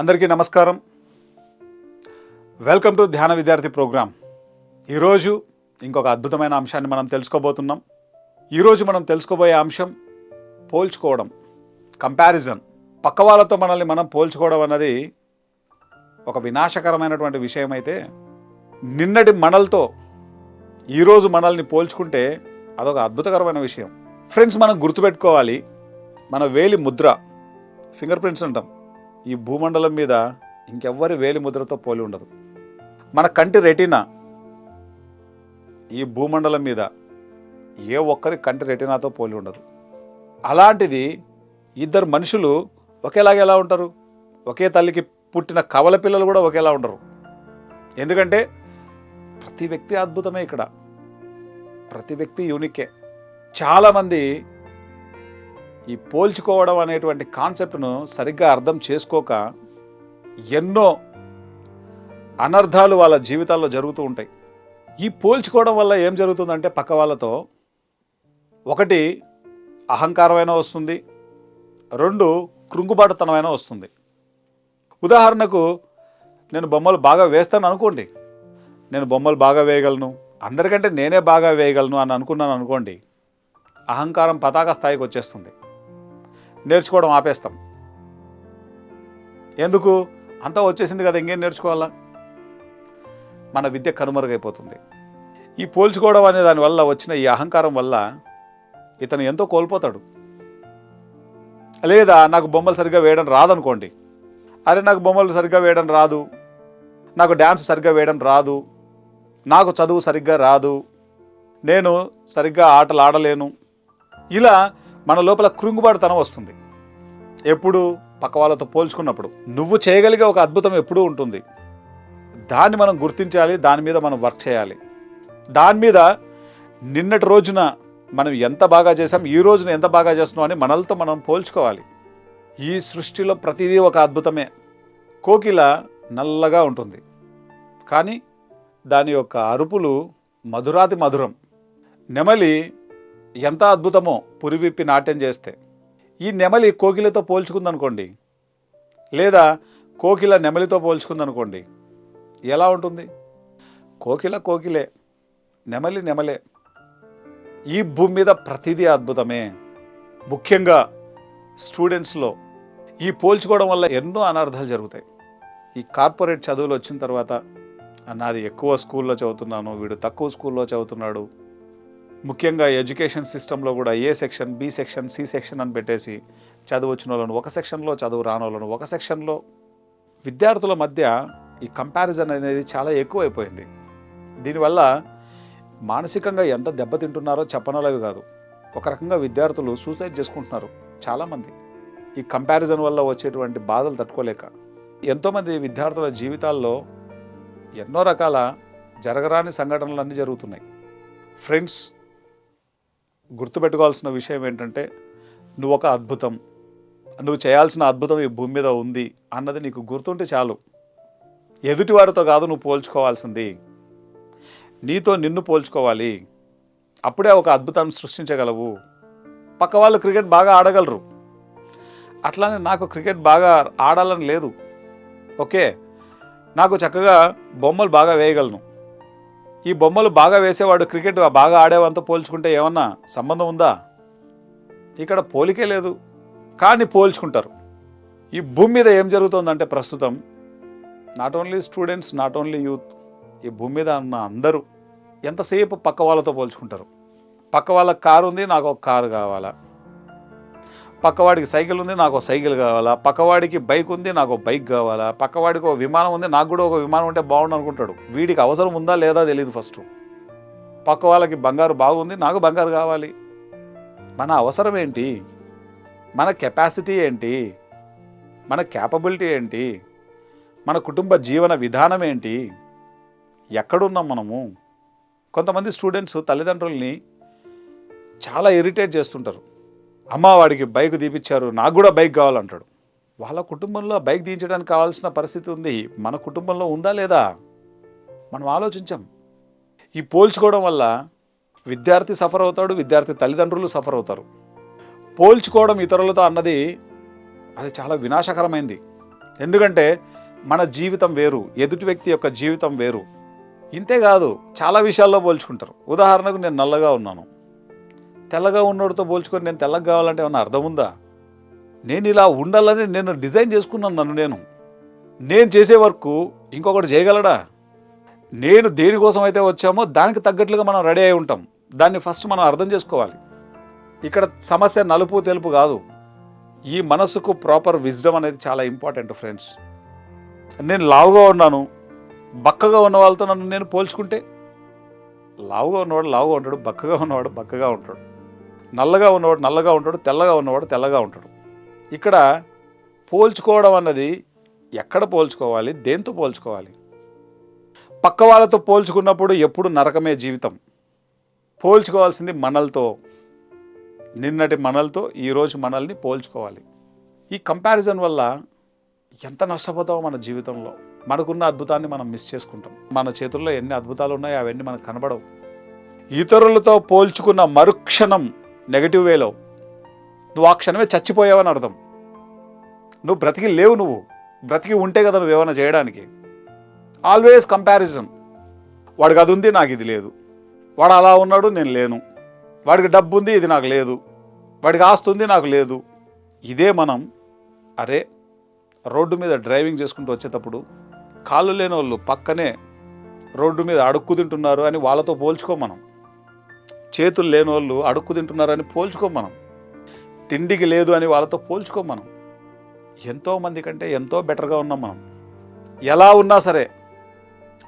అందరికీ నమస్కారం. Welcome to ధ్యాన విద్యార్థి ప్రోగ్రాం. ఈరోజు ఇంకొక అద్భుతమైన అంశాన్ని మనం తెలుసుకోబోతున్నాం. ఈరోజు మనం తెలుసుకోబోయే అంశం పోల్చుకోవడం కంపారిజన్ పక్క వాళ్ళతో మనల్ని మనం పోల్చుకోవడం అన్నది ఒక వినాశకరమైనటువంటి విషయం అయితే నిన్నటి మనలతో ఈరోజు మనల్ని పోల్చుకుంటే అదొక అద్భుతకరమైన విషయం. ఫ్రెండ్స్ మనం గుర్తుపెట్టుకోవాలి. మన వేలి ముద్ర ఫింగర్ ప్రింట్స్ అంటాం. ఈ భూమండలం మీద ఇంకెవ్వరి వేలి ముద్రతో పోలి ఉండదు. మన కంటి రెటీనా? ఈ భూమండలం మీద ఏ ఒక్కరి కంటి రెటీనాతో పోలి ఉండదు. అలాంటిది ఇద్దరు మనుషులు ఒకేలాగా ఎలా ఉంటారు? ఒకే తల్లికి పుట్టిన కవల పిల్లలు కూడా ఒకేలా ఉండరు. ఎందుకంటే ప్రతి వ్యక్తి అద్భుతమే ఇక్కడ. ప్రతి వ్యక్తి యూనికే. చాలామంది ఈ పోల్చుకోవడం అనేటువంటి కాన్సెప్ట్ను సరిగ్గా అర్థం చేసుకోక ఎన్నో అనర్థాలు వాళ్ళ జీవితాల్లో జరుగుతూ ఉంటాయి. ఈ పోల్చుకోవడం వల్ల ఏం జరుగుతుందంటే పక్క వాళ్ళతో ఒకటి అహంకారమైన వస్తుంది రెండు కృంగుబాటుతనమైన వస్తుంది. ఉదాహరణకు నేను బొమ్మలు బాగా వేస్తాను అనుకోండి నేను బొమ్మలు బాగా వేయగలను అందరికంటే నేనే బాగా వేయగలను అని అనుకున్నాను అనుకోండి అహంకారం పతాక స్థాయికి వచ్చేస్తుంది. నేర్చుకోవడం ఆపేస్తాం. ఎందుకు? అంతా వచ్చేసింది కదా ఇంకేం నేర్చుకోవాలా? మన విద్య కనుమరుగైపోతుంది. ఈ పోల్చుకోవడం అనే దానివల్ల వచ్చిన ఈ అహంకారం వల్ల ఇతను ఎంతో కోల్పోతాడు. లేదా నాకు బొమ్మలు సరిగ్గా వేయడం రాదనుకోండి. అరే నాకు బొమ్మలు సరిగ్గా వేయడం రాదు. నాకు డ్యాన్స్ సరిగ్గా వేయడం రాదు. నాకు చదువు సరిగ్గా రాదు. నేను సరిగ్గా ఆటలు ఆడలేను. ఇలా మన లోపల కృంగుబాటుతనం వస్తుంది. ఎప్పుడు పక్క వాళ్ళతో పోల్చుకున్నప్పుడు నువ్వు చేయగలిగే ఒక అద్భుతం ఎప్పుడూ ఉంటుంది. దాన్ని మనం గుర్తించాలి దాని మీద మనం వర్క్ చేయాలి. దాని మీద నిన్నటి రోజున మనం ఎంత బాగా చేసాం ఈ రోజున ఎంత బాగా చేస్తున్నాం అని మనలతో మనం పోల్చుకోవాలి. ఈ సృష్టిలో ప్రతిదీ ఒక అద్భుతమే. కోకిల నల్లగా ఉంటుంది. కానీ దాని యొక్క అరుపులు మధురాతి మధురం. నెమలి ఎంత అద్భుతమో పురివిప్పి నాట్యం చేస్తే. ఈ నెమలి కోకిలతో పోల్చుకుందనుకోండి. లేదా కోకిల నెమలితో పోల్చుకుందనుకోండి. ఎలా ఉంటుంది? కోకిల కోకిలే నెమలి నెమలే. ఈ భూమి మీద ప్రతిదీ అద్భుతమే. ముఖ్యంగా స్టూడెంట్స్లో ఈ పోల్చుకోవడం వల్ల ఎన్నో అనర్థాలు జరుగుతాయి. ఈ కార్పొరేట్ చదువులు వచ్చిన తర్వాత నాది ఎక్కువ స్కూల్లో చదువుతున్నాను వీడు తక్కువ స్కూల్లో చదువుతున్నాడు ముఖ్యంగా ఎడ్యుకేషన్ సిస్టంలో కూడా A section B section C section అని పెట్టేసి చదువు వచ్చిన వాళ్ళను ఒక సెక్షన్లో చదువు రాని ఒక సెక్షన్లో విద్యార్థుల మధ్య ఈ కంపారిజన్ అనేది చాలా ఎక్కువైపోయింది. దీనివల్ల మానసికంగా ఎంత దెబ్బతింటున్నారో చెప్పనలేవి కాదు. ఒక రకంగా విద్యార్థులు సూసైడ్ చేసుకుంటున్నారు చాలామంది. ఈ కంపారిజన్ వల్ల వచ్చేటువంటి బాధలు తట్టుకోలేక. ఎంతోమంది విద్యార్థుల జీవితాల్లో ఎన్నో రకాల జరగరాని సంఘటనలు అన్నీ జరుగుతున్నాయి. ఫ్రెండ్స్ గుర్తుపెట్టుకోవాల్సిన విషయం ఏంటంటే నువ్వు ఒక అద్భుతం. నువ్వు చేయాల్సిన అద్భుతం ఈ భూమి మీద ఉంది అన్నది నీకు గుర్తుంటే చాలు. ఎదుటివారితో కాదు నువ్వు పోల్చుకోవాల్సింది. నీతో నిన్ను పోల్చుకోవాలి. అప్పుడే ఒక అద్భుతాన్ని సృష్టించగలవు. పక్క వాళ్ళు క్రికెట్ బాగా ఆడగలరు. అట్లానే నాకు క్రికెట్ బాగా ఆడాలని లేదు. ఓకే? నాకు చక్కగా బొమ్మలు బాగా వేయగలను. ఈ బొమ్మలు బాగా వేసేవాడు క్రికెట్ బాగా ఆడేవంతా పోల్చుకుంటే ఏమన్నా సంబంధం ఉందా? ఇక్కడ పోలికే లేదు. కానీ పోల్చుకుంటారు. ఈ భూమి మీద ఏం జరుగుతుందంటే ప్రస్తుతం not only students not only youth ఈ భూమి మీద ఉన్న అందరూ ఎంతసేపు పక్క వాళ్ళతో పోల్చుకుంటారు? పక్క వాళ్ళకి కారు ఉంది నాకు ఒక కారు కావాలా? పక్కవాడికి సైకిల్ ఉంది నాకు సైకిల్ కావాలా? పక్కవాడికి బైక్ ఉంది నాకు బైక్ కావాలా? పక్కవాడికి ఒక విమానం ఉంది నాకు కూడా ఒక విమానం ఉంటే బాగుండు అనుకుంటాడు. వీడికి అవసరం ఉందా లేదా తెలియదు ఫస్ట్. పక్క వాళ్ళకి బంగారు బాగుంది నాకు బంగారు కావాలి. మన అవసరం ఏంటి? మన కెపాసిటీ ఏంటి? మన క్యాపబిలిటీ ఏంటి? మన కుటుంబ జీవన విధానం ఏంటి? ఎక్కడున్నాం మనము? కొంతమంది స్టూడెంట్స్ తల్లిదండ్రుల్ని చాలా ఇరిటేట్ చేస్తుంటారు. అమ్మ వాడికి బైక్ తీపిచ్చారు నాకు కూడా బైక్ కావాలంటాడు. వాళ్ళ కుటుంబంలో బైక్ తీయించడానికి కావాల్సిన పరిస్థితి ఉంది. మన కుటుంబంలో ఉందా లేదా? మనం ఆలోచించాం. ఈ పోల్చుకోవడం వల్ల విద్యార్థి సఫర్ అవుతాడు విద్యార్థి తల్లిదండ్రులు సఫర్ అవుతారు. పోల్చుకోవడం ఇతరులతో అన్నది అది చాలా వినాశకరమైంది. ఎందుకంటే మన జీవితం వేరు ఎదుటి వ్యక్తి యొక్క జీవితం వేరు. ఇంతేకాదు చాలా విషయాల్లో పోల్చుకుంటారు. ఉదాహరణకు నేను నల్లగా ఉన్నాను. తెల్లగా ఉన్నోడితో పోల్చుకొని నేను తెల్లగా కావాలంటే ఏమన్నా అర్థం ఉందా? నేను ఇలా ఉండాలని నేను డిజైన్ చేసుకున్నాను నన్ను నేను. నేను చేసే వర్క్ ఇంకొకటి చేయగలడా? నేను దేనికోసం అయితే వచ్చామో దానికి తగ్గట్లుగా మనం రెడీ అయి ఉంటాం. దాన్ని ఫస్ట్ మనం అర్థం చేసుకోవాలి. ఇక్కడ సమస్య నలుపు తెలుపు కాదు. ఈ మనసుకు ప్రాపర్ విజ్డమ్ అనేది చాలా ఇంపార్టెంట్ ఫ్రెండ్స్. నేను లావుగా ఉన్నాను. బక్కగా ఉన్న వాళ్ళతో నన్ను నేను పోల్చుకుంటే లావుగా ఉన్నవాడు లావుగా ఉంటాడు బక్కగా ఉన్నవాడు బక్కగా ఉంటాడు. నల్లగా ఉన్నవాడు నల్లగా ఉంటాడు తెల్లగా ఉన్నవాడు తెల్లగా ఉంటాడు. ఇక్కడ పోల్చుకోవడం అన్నది ఎక్కడ పోల్చుకోవాలి దేంతో పోల్చుకోవాలి? పక్క వాళ్ళతో పోల్చుకున్నప్పుడు ఎప్పుడు నరకమే జీవితం. పోల్చుకోవాల్సింది మనలతో నిన్నటి మనలతో ఈరోజు మనల్ని పోల్చుకోవాలి. ఈ కంపారిజన్ వల్ల ఎంత నష్టపోతామో మన జీవితంలో. మనకున్న అద్భుతాన్ని మనం మిస్ చేసుకుంటాం. మన చేతుల్లో ఎన్ని అద్భుతాలు ఉన్నాయో అవన్నీ మనకు కనబడవు. ఇతరులతో పోల్చుకున్న మరుక్షణం నెగటివ్ వేలో. నువ్వు ఆ క్షణమే చచ్చిపోయావని అర్థం. నువ్వు బ్రతికి లేవు నువ్వు. బ్రతికి ఉంటే కదా నువ్వు ఏమైనా చేయడానికి. ఆల్వేస్ కంపారిజన్ వాడికి అది ఉంది నాకు ఇది లేదు. వాడు అలా ఉన్నాడు నేను లేను. వాడికి డబ్బు ఉంది ఇది నాకు లేదు. వాడికి ఆస్తి ఉంది నాకు లేదు. ఇదే మనం అరే రోడ్డు మీద డ్రైవింగ్ చేసుకుంటూ వచ్చేటప్పుడు కాళ్ళు లేని వాళ్ళు పక్కనే రోడ్డు మీద అడుక్కు తింటున్నారు అని వాళ్ళతో పోల్చుకో మనం. చేతులు లేని వాళ్ళు అడుక్కు తింటున్నారని పోల్చుకో మనం. తిండికి లేదు అని వాళ్ళతో పోల్చుకో మనం. ఎంతోమంది కంటే ఎంతో బెటర్గా ఉన్నాం మనం. ఎలా ఉన్నా సరే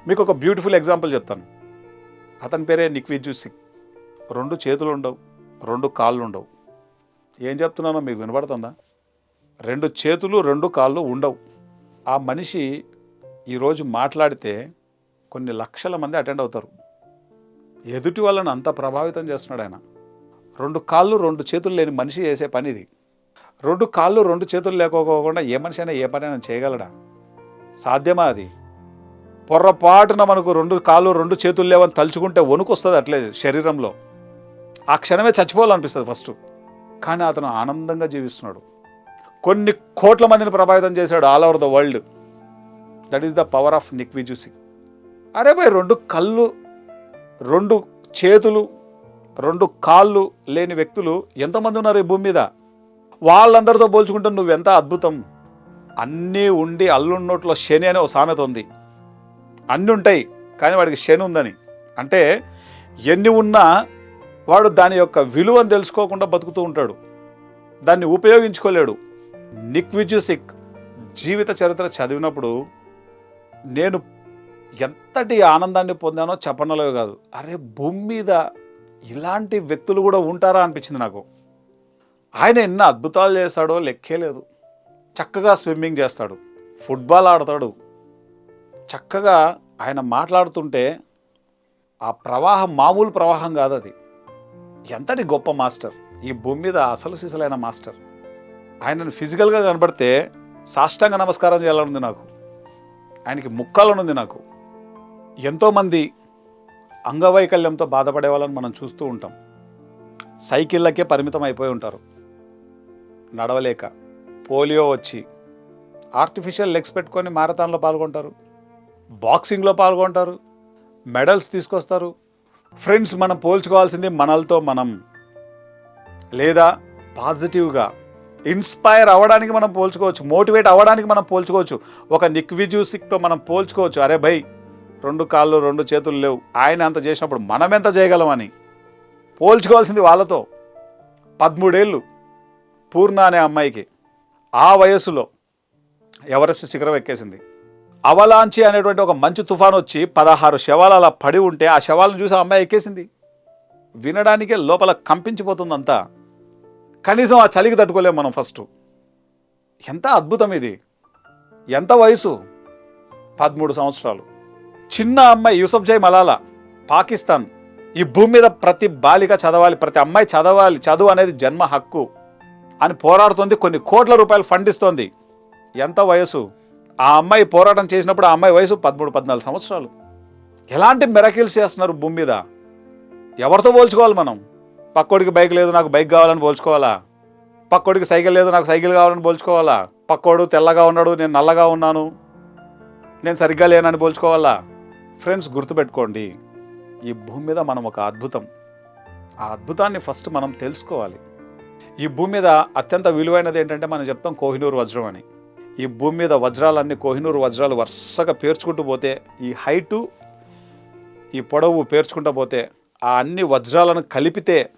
మీకు ఒక బ్యూటిఫుల్ ఎగ్జాంపుల్ చెప్తాను. అతని పేరే నిక్ విజుసిక్ రెండు చేతులు ఉండవు రెండు కాళ్ళు ఉండవు. ఏం చెప్తున్నానో మీకు వినపడుతుందా రెండు చేతులు రెండు కాళ్ళు ఉండవు. ఆ మనిషి ఈరోజు మాట్లాడితే కొన్ని లక్షల మంది అటెండ్ అవుతారు. ఎదుటి వాళ్ళని అంత ప్రభావితం చేస్తున్నాడు ఆయన. రెండు కాళ్ళు రెండు చేతులు లేని మనిషి చేసే పని ఇది. రెండు కాళ్ళు రెండు చేతులు లేకోకుండా ఏ మనిషి అయినా ఏ పని అయినా చేయగలడా? సాధ్యమా అది? పొర్రపాటున మనకు రెండు కాళ్ళు రెండు చేతులు లేవని తలుచుకుంటే వణుకు వస్తుంది అట్లే శరీరంలో. ఆ క్షణమే చచ్చిపోవాలనిపిస్తుంది ఫస్ట్. కానీ అతను ఆనందంగా జీవిస్తున్నాడు. కొన్ని కోట్ల మందిని ప్రభావితం చేశాడు all over the world. That is the power of నిక్విజుసి అరే భయ్ రెండు కళ్ళు రెండు చేతులు రెండు కాళ్ళు లేని వ్యక్తులు ఎంతమంది ఉన్నారు ఈ భూమి మీద? వాళ్ళందరితో పోల్చుకుంటే నువ్వెంత అద్భుతం? అన్నీ ఉండి అల్లున్నోట్లో శని అనే ఒక సామెత ఉంది. అన్నీ ఉంటాయి కానీ వాడికి శని ఉందని. అంటే ఎన్ని ఉన్నా వాడు దాని యొక్క విలువను తెలుసుకోకుండా బతుకుతూ ఉంటాడు. దాన్ని ఉపయోగించుకోలేడు. నిక్విజుసిక్ జీవిత చరిత్ర చదివినప్పుడు నేను ఎంతటి ఆనందాన్ని పొందానో చెప్పనలో కాదు. అరే భూమి మీద ఇలాంటి వ్యక్తులు కూడా ఉంటారా అనిపించింది నాకు. ఆయన ఎన్ని అద్భుతాలు చేస్తాడో లెక్కే లేదు. చక్కగా స్విమ్మింగ్ చేస్తాడు ఫుట్బాల్ ఆడతాడు. చక్కగా ఆయన మాట్లాడుతుంటే ఆ ప్రవాహం మామూలు ప్రవాహం కాదు అది. ఎంతటి గొప్ప మాస్టర్. ఈ భూమి మీద అసలు సిసలైన మాస్టర్. ఆయనను ఫిజికల్గా కనబడితే సాష్టాంగ నమస్కారం చేయాలనుంది నాకు. ఆయనకి ముక్కాలనుంది నాకు. ఎంతోమంది అంగవైకల్యంతో బాధపడే వాళ్ళని మనం చూస్తూ ఉంటాం. సైకిళ్ళకే పరిమితం అయిపోయి ఉంటారు. నడవలేక పోలియో వచ్చి ఆర్టిఫిషియల్ లెగ్స్ పెట్టుకొని మారథాన్లో పాల్గొంటారు. బాక్సింగ్లో పాల్గొంటారు. మెడల్స్ తీసుకొస్తారు. ఫ్రెండ్స్ మనం పోల్చుకోవాల్సింది మనలతో మనం లేదా పాజిటివ్గా ఇన్స్పైర్ అవ్వడానికి మనం పోల్చుకోవచ్చు మోటివేట్ అవ్వడానికి మనం పోల్చుకోవచ్చు. ఒక నిక్విజ్యూసిక్తో మనం పోల్చుకోవచ్చు. అరే భయ్ రెండు కాళ్ళు రెండు చేతులు లేవు. ఆయన అంత చేసినప్పుడు మనం ఎంత చేయగలమని? పోల్చుకోవాల్సింది వాళ్ళతో. పదమూడేళ్ళు పూర్ణ అనే అమ్మాయికి. ఆ వయస్సులో ఎవరెస్ట్ శిఖరం ఎక్కేసింది. అవలాంచి అనేటువంటి ఒక మంచు తుఫాన్ వచ్చి పదహారు శవాలు అలా పడి ఉంటే ఆ శవాలను చూసి ఆ అమ్మాయి ఎక్కేసింది. వినడానికే లోపల కంపించిపోతుందంతా. కనీసం ఆ చలికి తట్టుకోలేం మనం ఫస్ట్. ఎంత అద్భుతం ఇది. ఎంత వయసు? పదమూడు సంవత్సరాలు. చిన్న అమ్మాయి యూసఫ్ జై మలాలా పాకిస్తాన్. ఈ భూమి మీద ప్రతి బాలిక చదవాలి ప్రతి అమ్మాయి చదవాలి చదువు అనేది జన్మ హక్కు అని పోరాడుతుంది కొన్ని కోట్ల రూపాయలు ఫండ్ ఇస్తోంది. ఎంత వయసు? ఆ అమ్మాయి పోరాటం చేసినప్పుడు ఆ అమ్మాయి వయసు పదమూడు పద్నాలుగు సంవత్సరాలు. ఎలాంటి మెరకిల్స్ చేస్తున్నారు భూమి మీద? ఎవరితో పోల్చుకోవాలి మనం? పక్కోడికి బైక్ లేదు నాకు బైక్ కావాలని పోల్చుకోవాలా? పక్కోడికి సైకిల్ లేదు నాకు సైకిల్ కావాలని పోల్చుకోవాలా? పక్కోడు తెల్లగా ఉన్నాడు నేను నల్లగా ఉన్నాను నేను సరిగ్గా లేనని పోల్చుకోవాలా? ఫ్రెండ్స్ గుర్తుపెట్టుకోండి ఈ భూమి మీద మనం ఒక అద్భుతం. ఆ అద్భుతాన్ని ఫస్ట్ మనం తెలుసుకోవాలి. ఈ భూమి మీద అత్యంత విలువైనది ఏంటంటే మనం చెప్తాం కోహినూరు వజ్రం అని. ఈ భూమి మీద వజ్రాలన్నీ కోహినూరు వజ్రాలు వరుసగా పేర్చుకుంటూ పోతే ఈ హైటు ఈ పొడవు పేర్చుకుంటూ పోతే ఆ అన్ని వజ్రాలను కలిపితే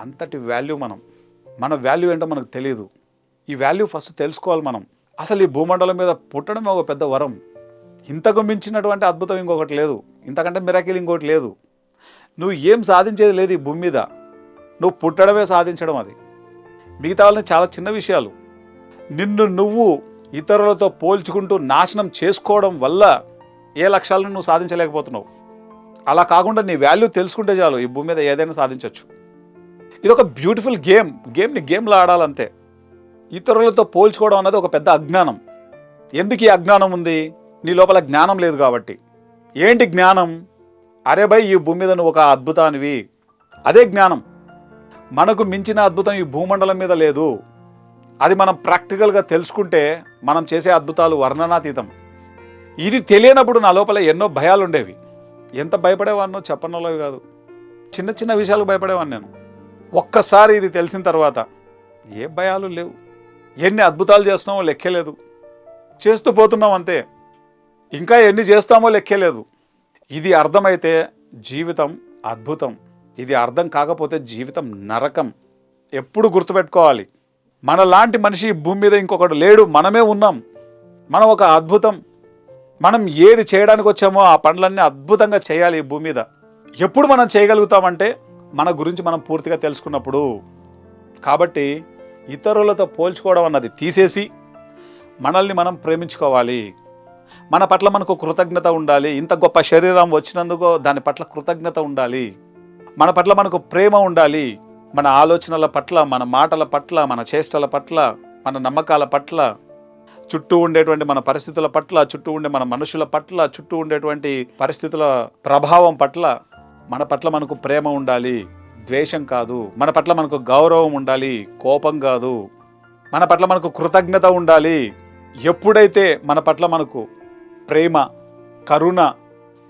అంతటి వాల్యూ మనం. మన వాల్యూ ఏంటో మనకు తెలియదు ఈ వాల్యూ ఫస్ట్ తెలుసుకోవాలి మనం. అసలు ఈ భూమండలం మీద పుట్టడం ఒక పెద్ద వరం. ఇంతకు మించినటువంటి అద్భుతం ఇంకొకటి లేదు. ఇంతకంటే మిరాకిల్ ఇంకోటి లేదు. నువ్వు ఏం సాధించేది లేదు ఈ భూమి మీద. నువ్వు పుట్టడమే సాధించడం అది. మిగతా వాళ్ళని చాలా చిన్న విషయాలు. నిన్ను నువ్వు ఇతరులతో పోల్చుకుంటూ నాశనం చేసుకోవడం వల్ల ఏ లక్ష్యాలను నువ్వు సాధించలేకపోతున్నావు. అలా కాకుండా నీ వాల్యూ తెలుసుకుంటే చాలు ఈ భూమి మీద ఏదైనా సాధించవచ్చు ఇది ఒక బ్యూటిఫుల్ గేమ్. గేమ్ని గేమ్లో ఆడాలంతే. ఇతరులతో పోల్చుకోవడం అన్నది ఒక పెద్ద అజ్ఞానం. ఎందుకు ఈ అజ్ఞానం ఉంది? నీ లోపల జ్ఞానం లేదు కాబట్టి. ఏంటి జ్ఞానం? అరే భయ్ ఈ భూమి మీద నువ్వు ఒక అద్భుతానివి. అదే జ్ఞానం. మనకు మించిన అద్భుతం ఈ భూమండలం మీద లేదు. అది మనం ప్రాక్టికల్గా తెలుసుకుంటే మనం చేసే అద్భుతాలు వర్ణనాతీతం. ఇది తెలియనప్పుడు నా లోపల ఎన్నో భయాలు ఉండేవి ఎంత భయపడేవాడినో చెప్పనలోవి కాదు. చిన్న చిన్న విషయాలకు భయపడేవాడిని నేను. ఒక్కసారి ఇది తెలిసిన తర్వాత ఏ భయాలు లేవు. ఎన్ని అద్భుతాలు చేస్తున్నామో లెక్కలేదు చేస్తూ పోతున్నాం అంతే. ఇంకా ఎన్ని చేస్తామో లెక్కలేదు ఇది అర్థమైతే జీవితం అద్భుతం. ఇది అర్థం కాకపోతే జీవితం నరకం. ఎప్పుడు గుర్తుపెట్టుకోవాలి. మనలాంటి మనిషి భూమి మీద ఇంకొకడు లేడు. మనమే ఉన్నాం. మనం ఒక అద్భుతం. మనం ఏది చేయడానికి వచ్చామో ఆ పనులన్నీ అద్భుతంగా చేయాలి ఈ భూమి మీద. ఎప్పుడు మనం చేయగలుగుతామంటే మన గురించి మనం పూర్తిగా తెలుసుకున్నప్పుడు. కాబట్టి ఇతరులతో పోల్చుకోవడం అన్నది తీసేసి మనల్ని మనం ప్రేమించుకోవాలి. మన పట్ల మనకు కృతజ్ఞత ఉండాలి. ఇంత గొప్ప శరీరం వచ్చినందుకు దాని పట్ల కృతజ్ఞత ఉండాలి. మన పట్ల మనకు ప్రేమ ఉండాలి. మన ఆలోచనల పట్ల మన మాటల పట్ల మన చేష్టల పట్ల మన నమ్మకాల పట్ల చుట్టూ ఉండేటువంటి మన పరిస్థితుల పట్ల చుట్టూ ఉండే మన మనుషుల పట్ల చుట్టూ ఉండేటువంటి పరిస్థితుల ప్రభావం పట్ల మన పట్ల మనకు ప్రేమ ఉండాలి. ద్వేషం కాదు. మన పట్ల మనకు గౌరవం ఉండాలి. కోపం కాదు. మన పట్ల మనకు కృతజ్ఞత ఉండాలి. ఎప్పుడైతే మన పట్ల మనకు ప్రేమ కరుణ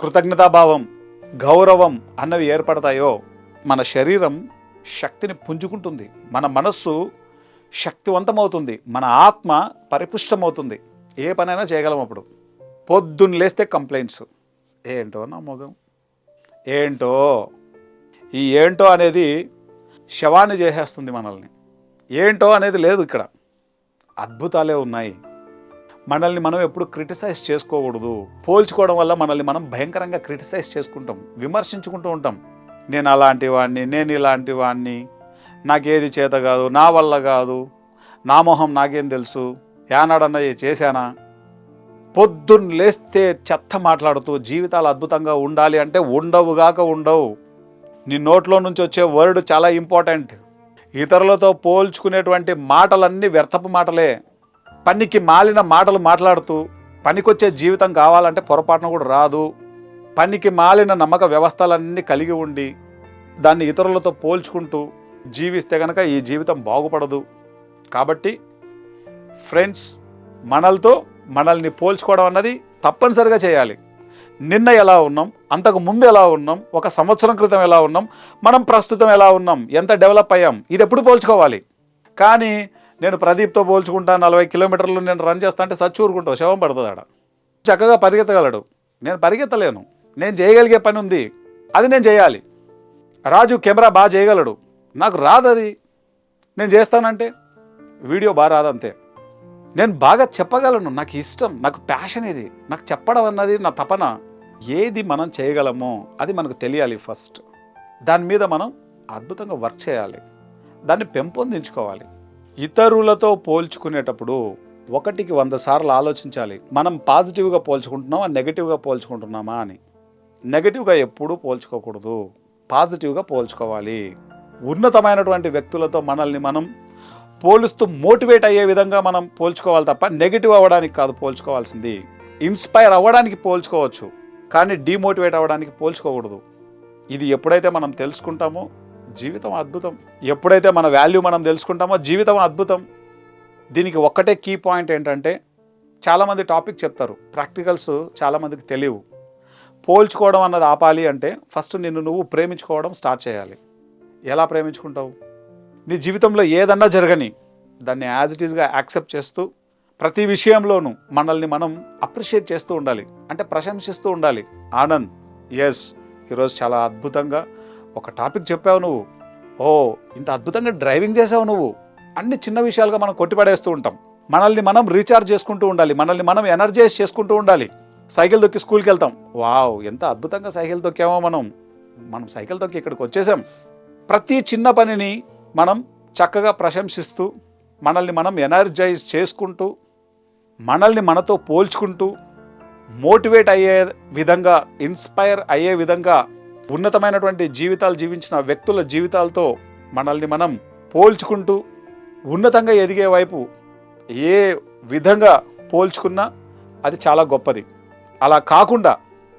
కృతజ్ఞతాభావం గౌరవం అన్నవి ఏర్పడతాయో మన శరీరం శక్తిని పుంజుకుంటుంది. మన మనస్సు శక్తివంతమవుతుంది. మన ఆత్మ పరిపుష్టమవుతుంది. ఏ పనైనా చేయగలం అప్పుడు. పొద్దున్న లేస్తే కంప్లైంట్స్. ఏంటో నా మొగం? ఏంటో? ఈ ఏంటో అనేది శవాన్ని చేసేస్తుంది మనల్ని. ఏంటో అనేది లేదు ఇక్కడ. అద్భుతాలే ఉన్నాయి. మనల్ని మనం ఎప్పుడు క్రిటిసైజ్ చేసుకోకూడదు. పోల్చుకోవడం వల్ల మనల్ని మనం భయంకరంగా క్రిటిసైజ్ చేసుకుంటాం. విమర్శించుకుంటూ ఉంటాం. నేను అలాంటి వాడిని నేను ఇలాంటి వాడిని నాకేది చేత కాదు నా వల్ల కాదు నా మొహం నాకేం తెలుసు యానాడన్న చేశానా? పొద్దున్న లేస్తే చెత్త మాట్లాడుతూ జీవితాలు అద్భుతంగా ఉండాలి అంటే ఉండవుగాక ఉండవు. నీ నోట్లో నుంచి వచ్చే వర్డ్ చాలా ఇంపార్టెంట్. ఇతరులతో పోల్చుకునేటువంటి మాటలన్నీ వ్యర్థపు మాటలే. పనికి మాలిన మాటలు మాట్లాడుతూ పనికొచ్చే జీవితం కావాలంటే పొరపాటున కూడా రాదు. పనికి మాలిన నమ్మక వ్యవస్థలన్నీ కలిగి ఉండి దాన్ని ఇతరులతో పోల్చుకుంటూ జీవిస్తే కనుక ఈ జీవితం బాగుపడదు. కాబట్టి ఫ్రెండ్స్ మనలతో మనల్ని పోల్చుకోవడం అన్నది తప్పనిసరిగా చేయాలి. నిన్న ఎలా ఉన్నాం? అంతకు ముందు ఎలా ఉన్నాం? ఒక సంవత్సరం క్రితం ఎలా ఉన్నాం? మనం ప్రస్తుతం ఎలా ఉన్నాం? ఎంత డెవలప్ అయ్యాం? ఇది ఎప్పుడు పోల్చుకోవాలి? కానీ నేను ప్రదీప్తో పోల్చుకుంటా నలభై కిలోమీటర్లు నేను రన్ చేస్తా అంటే సచ్చూరుకుంటావు శవం పడుతుంది ఆడ. చక్కగా పరిగెత్తగలడు. నేను పరిగెత్తలేను. నేను చేయగలిగే పని ఉంది. అది నేను చేయాలి. రాజు కెమెరా బాగా చేయగలడు. నాకు రాదు అది. నేను చేస్తానంటే? వీడియో బాగా రాదంతే. నేను బాగా చెప్పగలను. నాకు ఇష్టం. నాకు ప్యాషన్ ఇది. నాకు చెప్పడం అన్నది నా తపన. ఏది మనం చేయగలమో అది మనకు తెలియాలి ఫస్ట్. దాని మీద మనం అద్భుతంగా వర్క్ చేయాలి. దాన్ని పెంపొందించుకోవాలి. ఇతరులతో పోల్చుకునేటప్పుడు ఒకటికి వంద సార్లు ఆలోచించాలి. మనం పాజిటివ్గా పోల్చుకుంటున్నామా నెగిటివ్గా పోల్చుకుంటున్నామా అని. నెగిటివ్గా ఎప్పుడూ పోల్చుకోకూడదు. పాజిటివ్గా పోల్చుకోవాలి. ఉన్నతమైనటువంటి వ్యక్తులతో మనల్ని మనం పోలుస్తూ మోటివేట్ అయ్యే విధంగా మనం పోల్చుకోవాలి తప్ప నెగిటివ్ అవ్వడానికి కాదు పోల్చుకోవాల్సింది. ఇన్స్పైర్ అవ్వడానికి పోల్చుకోవచ్చు. కానీ డిమోటివేట్ అవ్వడానికి పోల్చుకోకూడదు. ఇది ఎప్పుడైతే మనం తెలుసుకుంటామో జీవితం అద్భుతం. ఎప్పుడైతే మన వాల్యూ మనం తెలుసుకుంటామో జీవితం అద్భుతం. దీనికి ఒక్కటే కీ పాయింట్ ఏంటంటే చాలామంది టాపిక్ చెప్తారు. ప్రాక్టికల్స్ చాలామందికి తెలియవు. పోల్చుకోవడం అన్నది ఆపాలి అంటే ఫస్ట్ నిన్ను నువ్వు ప్రేమించుకోవడం స్టార్ట్ చేయాలి. ఎలా ప్రేమించుకుంటావు? నీ జీవితంలో ఏదన్నా జరగని దాన్ని యాజ్ ఇట్ ఈస్గా యాక్సెప్ట్ చేస్తూ ప్రతి విషయంలోనూ మనల్ని మనం అప్రిషియేట్ చేస్తూ ఉండాలి. అంటే ప్రశంసిస్తూ ఉండాలి. ఆనంద్ ఎస్ ఈరోజు చాలా అద్భుతంగా ఒక టాపిక్ చెప్పావు నువ్వు. ఓ ఇంత అద్భుతంగా డ్రైవింగ్ చేసావు నువ్వు. అన్ని చిన్న విషయాలుగా మనం కొట్టిపడేస్తూ ఉంటాం. మనల్ని మనం రీఛార్జ్ చేసుకుంటూ ఉండాలి. మనల్ని మనం ఎనర్జైజ్ చేసుకుంటూ ఉండాలి. సైకిల్ తొక్కి స్కూల్కి వెళ్తాం. వావ్ ఎంత అద్భుతంగా సైకిల్ తొక్కామో మనం. మనం సైకిల్ తొక్కి ఇక్కడికి వచ్చేసాం. ప్రతి చిన్న పనిని మనం చక్కగా ప్రశంసిస్తూ మనల్ని మనం ఎనర్జైజ్ చేసుకుంటూ మనల్ని మనతో పోల్చుకుంటూ మోటివేట్ అయ్యే విధంగా ఇన్స్పైర్ అయ్యే విధంగా ఉన్నతమైనటువంటి జీవితాలు జీవించిన వ్యక్తుల జీవితాలతో మనల్ని మనం పోల్చుకుంటూ ఉన్నతంగా ఎదిగే వైపు ఏ విధంగా పోల్చుకున్నా అది చాలా గొప్పది. అలా కాకుండా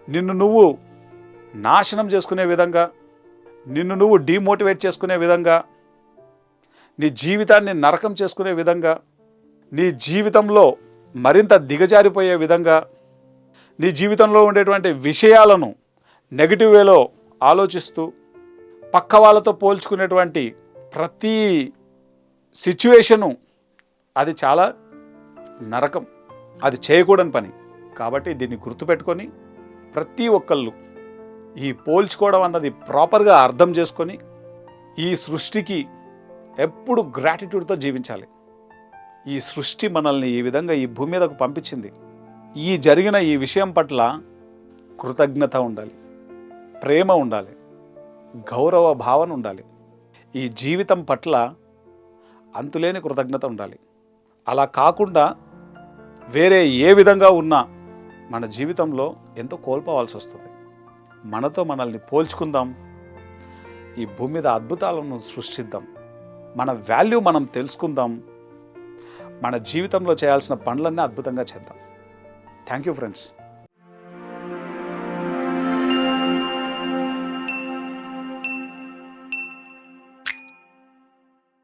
నిన్ను నువ్వు నాశనం చేసుకునే విధంగా నిన్ను నువ్వు డీమోటివేట్ చేసుకునే విధంగా నీ జీవితాన్ని నరకం చేసుకునే విధంగా నీ జీవితంలో మరింత దిగజారిపోయే విధంగా నీ జీవితంలో ఉండేటువంటి విషయాలను నెగిటివ్ వేలో ఆలోచిస్తూ పక్క వాళ్ళతో పోల్చుకునేటువంటి ప్రతి సిచ్యువేషను అది చాలా నరకం. అది చేయకూడని పని. కాబట్టి దీన్ని గుర్తుపెట్టుకొని ప్రతి ఒక్కళ్ళు ఈ పోల్చుకోవడం అన్నది ప్రాపర్గా అర్థం చేసుకొని ఈ సృష్టికి ఎప్పుడు గ్రాటిట్యూడ్తో జీవించాలి. ఈ సృష్టి మనల్ని ఈ విధంగా ఈ భూమి మీదకు పంపించింది. ఈ జరిగిన ఈ విషయం పట్ల కృతజ్ఞత ఉండాలి. ప్రేమ ఉండాలి గౌరవ భావన ఉండాలి. ఈ జీవితం పట్ల అంతులేని కృతజ్ఞత ఉండాలి. అలా కాకుండా వేరే ఏ విధంగా ఉన్నా మన జీవితంలో ఎంతో కోల్పోవాల్సి వస్తుంది. మనతో మనల్ని పోల్చుకుందాం. ఈ భూమి మీద అద్భుతాలను సృష్టిద్దాం. మన వాల్యూ మనం తెలుసుకుందాం. మన జీవితంలో చేయాల్సిన పనులన్నీ అద్భుతంగా చేద్దాం. Thank you friends.